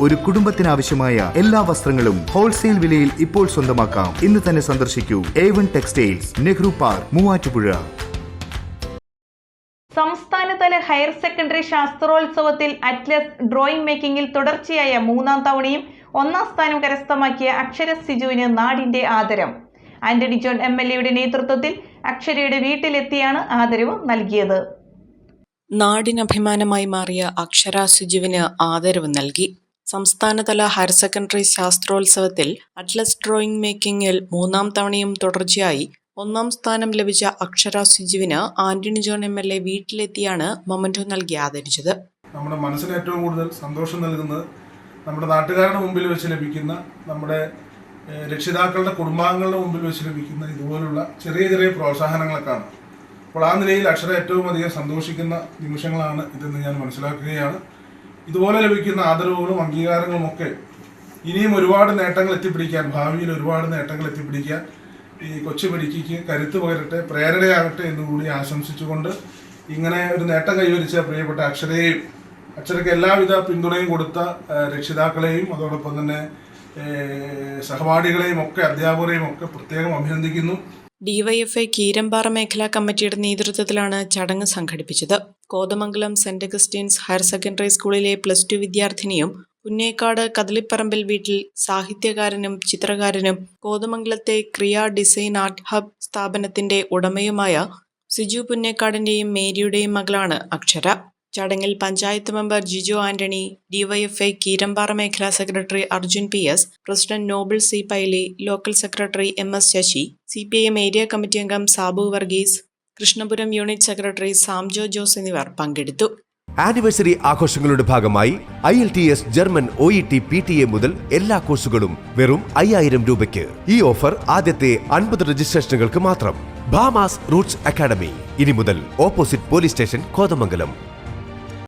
ഒരു കുടുംബത്തിനാവശ്യമായ എല്ലാ വസ്ത്രങ്ങളും ഹോൾസെയിൽ വിലയിൽ ഇപ്പോൾ സ്വന്തമാക്കാം. ഇന്ന് തന്നെ സന്ദർശിക്കൂ. A one textiles Nehru park Muvattupuzha. സംസ്ഥാനതല ഹയർ സെക്കൻഡറി ശാസ്ത്രോത്സവത്തിൽ അറ്റ്ലസ് ഡ്രോയിംഗ് മേക്കിംഗിൽ തുടർച്ചയായ മൂന്നാം തവണയും ഒന്നാം സ്ഥാനം കരസ്ഥമാക്കിയ അക്ഷര സിജുവിന് നാടിന്റെ ആദരം. ആന്റണി ജോൺ എം എൽ എയുടെ നേതൃത്വത്തിൽ അക്ഷരയുടെ വീട്ടിലെത്തിയാണ് ആദരവ് നൽകിയത്. നാടിനഭിമാനമായി മാറിയ അക്ഷര സിജുവിന് ആദരവ് നൽകി. സംസ്ഥാനതല ഹയർ സെക്കൻഡറി ശാസ്ത്രോത്സവത്തിൽ അറ്റ്ലസ് ഡ്രോയിംഗ് മേക്കിംഗിൽ മൂന്നാം തവണയും തുടർച്ചയായി ഒന്നാം സ്ഥാനം ലഭിച്ച Akshara സുജുവിന് Antony John M L A വീട്ടിലെത്തിയാണ് memento നൽകി ആദരിച്ചത്. നമ്മുടെ മനസ്സിന് ഏറ്റവും കൂടുതൽ സന്തോഷം നൽകുന്നത് നമ്മുടെ നാട്ടുകാരുടെ മുമ്പിൽ വെച്ച് ലഭിക്കുന്ന നമ്മുടെ രക്ഷിതാക്കളുടെ കുടുംബാംഗങ്ങളുടെ മുമ്പിൽ വെച്ച് ലഭിക്കുന്ന ഇതുപോലുള്ള ചെറിയ ചെറിയ പ്രോത്സാഹനങ്ങളൊക്കെയാണ്. അപ്പോൾ ആ നിലയിൽ അക്ഷര ഏറ്റവും അധികം സന്തോഷിക്കുന്ന നിമിഷങ്ങളാണ് ഇതെന്ന് ഞാൻ മനസ്സിലാക്കുകയാണ്. ഇതുപോലെ ലഭിക്കുന്ന ആദരവുകളും അംഗീകാരങ്ങളും ഒക്കെ ഇനിയും ഒരുപാട് നേട്ടങ്ങൾ എത്തിപ്പിടിക്കാൻ ഭാവിയിൽ ഒരുപാട് നേട്ടങ്ങൾ എത്തിപ്പിടിക്കാൻ ഈ കൊച്ചു പിടിക്ക് കരുത്ത് പകരട്ടെ പ്രേരണയാകട്ടെ എന്നുകൂടി ആശംസിച്ചുകൊണ്ട് ഇങ്ങനെ ഒരു നേട്ടം കൈവരിച്ച പ്രിയപ്പെട്ട അക്ഷരയെയും അക്ഷരയ്ക്ക് എല്ലാവിധ പിന്തുണയും കൊടുത്ത രക്ഷിതാക്കളെയും അതോടൊപ്പം തന്നെ സഹപാഠികളെയും ഒക്കെ അധ്യാപകരെയും ഒക്കെ പ്രത്യേകം അഭിനന്ദിക്കുന്നു. ഡിവൈഎഫ്ഐ കീരമ്പാറ മേഖലാ കമ്മിറ്റിയുടെ നേതൃത്വത്തിലാണ് ചടങ്ങ് സംഘടിപ്പിച്ചത്. Kothamangalam Saint Augustine's higher secondary സ്കൂളിലെ പ്ലസ് ടു വിദ്യാർത്ഥിനിയും പുന്നേക്കാട് കദളിപ്പറമ്പിൽ വീട്ടിൽ സാഹിത്യകാരനും ചിത്രകാരനും കോതമംഗലത്തെ ക്രിയ ഡിസൈൻ ആർട്ട് ഹബ് സ്ഥാപനത്തിന്റെ ഉടമയുമായ സിജു പുന്നേക്കാടിന്റെയും മേരിയുടെയും മകളാണ് അക്ഷര. ചടങ്ങിൽ പഞ്ചായത്ത് മെമ്പർ ജിജു ആന്റണി ഡിവൈഎഫ്ഐ കീരമ്പാറ മേഖലാ secretary Arjun P S president Noble C Paily local secretary M S Sasi C area committee അംഗം സാബു വർഗീസ് കൃഷ്ണപുരം യൂണിറ്റ് സെക്രട്ടറി സാംജോ ജോസ് എന്നിവർ പങ്കെടുത്തു. ആനിവേഴ്സറി ആഘോഷങ്ങളുടെ ഭാഗമായി I L T S German O E T P T A മുതൽ എല്ലാ കോഴ്സുകളും വെറും അയ്യായിരം രൂപയ്ക്ക്. ഈ ഓഫർ ആദ്യത്തെ അൻപത് രജിസ്ട്രേഷനുകൾക്ക് മാത്രം. Bhama's roots academy. ഇനി മുതൽ ഓപ്പോസിറ്റ് പോലീസ് സ്റ്റേഷൻ കോതമംഗലം.